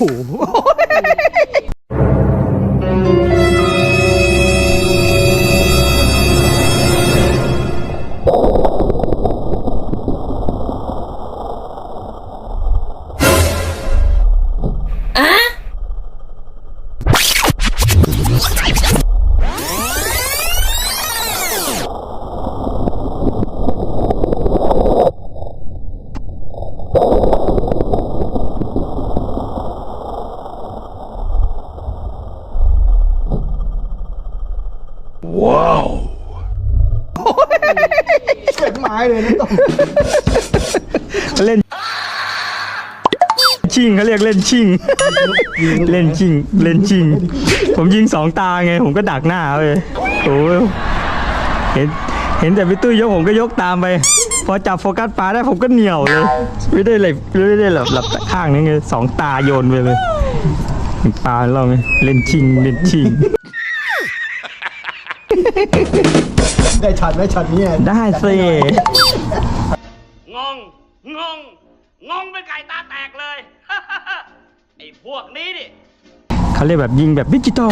ห ว้าวเสียงไม้เลยนะต้องเล่น ชิงเขาเรียกเล่นชิง เล่นชิง เล่นชิง ผมยิงสองตาไง ผมก็ดักหน้าเลยโอ้ยเห็นเห็นแต่พี่ตุ้ยยกผมก็ยกตามไป พอจับโฟกัสปลาได้ผมก็เหนียวเลย ไม่ได้เลยไม่ได้หลับหลับข้างนี้ไงสองตาโยนไปเลยปลาเราไงเล่นชิงเล่นชิง ได้ช็อตไหมช็อตนี้อะได้สิงง งง งงเป็นไก่ตาแตกเลย ไอ้พวกนี้ดิเขาเรียกแบบยิงแบบดิจิตอล